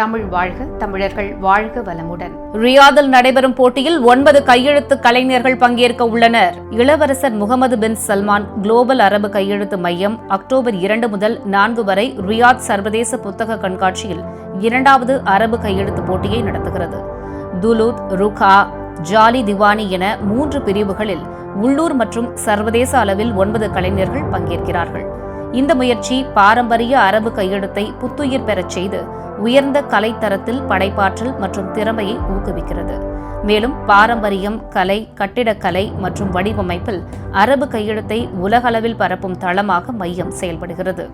தமிழ் வாழ்க தமிழர்கள் வாழ்க வளமுடன். ரியாதில் நடைபெறும் போட்டியில் ஒன்பது கையெழுத்து கலைஞர்கள் பங்கேற்க உள்ளனர். இளவரசர் முகமது பின் சல்மான் குளோபல் அரபு கையெழுத்து மையம் அக்டோபர் இரண்டு முதல் நான்கு வரை ரியாத் சர்வதேச புத்தக கண்காட்சியில் இரண்டாவது அரபு கையெழுத்து போட்டியை நடத்துகிறது. துலுத் ருகா ஜாலி திவானி என மூன்று பிரிவுகளில் உள்ளூர் மற்றும் சர்வதேச அளவில் ஒன்பது கலைஞர்கள் பங்கேற்கிறார்கள். இந்த முயற்சி பாரம்பரிய அரபு கையெழுத்தை புத்துயிர் பெறச் செய்து உயர்ந்த கலைத்தரத்தில் படைப்பாற்றல் மற்றும் திறமையை ஊக்குவிக்கிறது. மேலும் பாரம்பரியம் கலை கட்டிடக்கலை மற்றும் வடிவமைப்பில் அரபு கையெழுத்தை உலகளவில் பரப்பும் தளமாக மையம் செயல்படுகிறது.